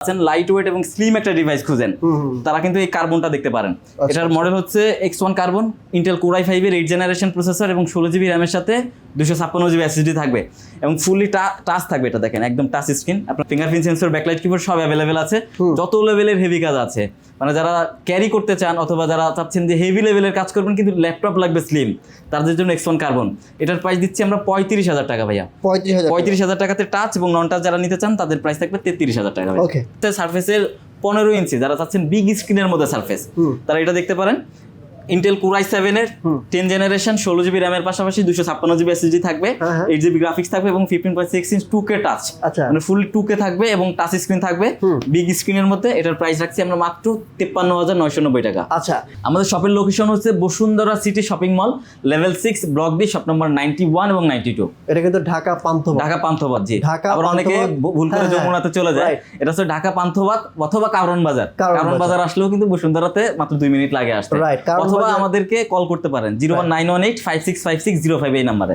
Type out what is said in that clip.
আছেন light weight এবং slim একটা ডিভাইস খুঁজেন। তারা কিন্তু এই কার্বনটা দেখতে পারেন আচ্ছা, এটার মডেল হচ্ছে X one carbon Intel core i ফাইভের এইট জেনারেশন প্রসেসর এবং ষোলো জিবি র্যামের সাথে দুশো ছাপ্পান্ন জিবি এসএসডি থাকবে এবং ফুললি টাচ থাকবে এটা দেখেন একদম টাচ স্ক্রিন আপনার ফিঙ্গারপ্রিন্ট সেন্সর ব্যাকলাইট কিবোর্ড সব অ্যাভেলেবেল আছে। যত লেভেলের হেভি কাজ আছে মানে যারা ক্যারি করতে চান অথবা যারা চাচ্ছেন যে হেভি লেভেলের কাজ করবেন কিন্তু ল্যাপটপ লাগবে স্লিম তাদের জন্য এক্স ওয়ান কার্বন এটার প্রাইস দিচ্ছি আমরা পঁয়ত্রিশ হাজার টাকা ভাইয়া। পঁয়ত্রিশ হাজার পঁয়ত্রিশ হাজার টাকাতে টাচ এবং নন টাচ যারা নিতে চান তাদের প্রাইস থাকবে তেত্রিশ হাজার টাকা ওকে সার্ফেসের পনেরো ইঞ্চি যারা চাচ্ছেন বিগ স্ক্রিনের মধ্যে সার্ফেস তারা এটা দেখতে পারেন। ইন্টেল কুরাই সেভেনের। টেন জেনারেশন ষোলো জিবি র্যামের পাশাপাশি দুশো ছাপ্পান্ন জিবি এসএসডি থাকবে। এইট জিবি গ্রাফিক্স থাকবে এবং fifteen point six inch two K touch মানে ফুল টু কে থাকবে এবং টাচ স্ক্রিন থাকবে। বিগ স্ক্রিনের মধ্যে এটার প্রাইস রাখছি আমরা মাত্র তেপ্পান্ন হাজার নয়শো নব্বই টাকা। আচ্ছা। আমাদের শপের লোকেশন হচ্ছে Bashundhara city shopping mall level six block B shop number ninety one এবং নাইনটি টু এটা কিন্তু ঢাকা পান্থ ঢাকা পান্থবাদ জি। ঢাকা আবার অনেকে ভুল করে হ্যাঁ, হ্যাঁ। যমুনাতে চলে যায়। এটা হচ্ছে ঢাকা পান্থবাদ অথবা কারণ বাজার। কারণ বাজার। আসলেও কিন্তু বসুন্ধরাতে মাত্র দুই মিনিট লাগে আসতে। কারণ অথবা আমাদেরকে কল করতে পারেন। Zero one nine one eight five six five six zero five এই নাম্বারে